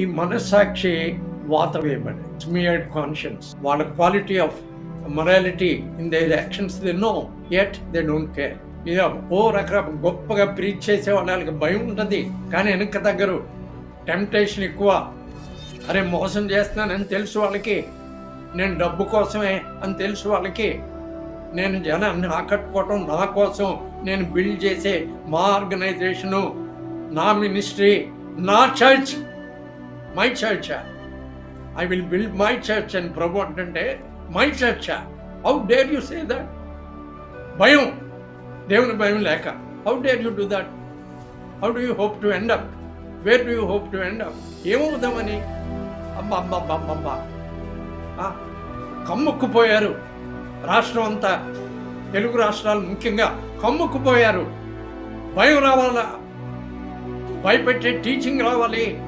ఈ మనస్సాక్షి వాత వేయబడి స్మియర్డ్ కాన్షియన్స్ వాళ్ళ quality of morality in their actions they know yet they don't care ఇది ఓ రకరకాల గొప్పగా ప్రీచ్ చేసే వాళ్ళకి భయం ఉంటుంది. కానీ వెనక దగ్గర టెంప్టేషన్ ఎక్కువ. అరే మోసం చేస్తున్నానని తెలుసు వాళ్ళకి. నేను డబ్బు కోసమే అని తెలుసు వాళ్ళకి. నేను జనాన్ని ఆకట్టుకోవటం నా కోసం నేను బిల్డ్ చేసే మా ఆర్గనైజేషను నా మినిస్ట్రీ నా church my church I will build my church అని ప్రభు అంటే my church how dare you say that భయం. దేవుని భయం లేక. How dare you do that how do you hope to end up where do you hope to end up ఏమవుదామని? అబ్బా అబ్బా అబ్బా అబ్బా కమ్ముక్కుపోయారు. రాష్ట్రం అంతా తెలుగు రాష్ట్రాలు ముఖ్యంగా కమ్ముక్కుపోయారు. భయం రావాలా? భయపెట్టే టీచింగ్ రావాలి.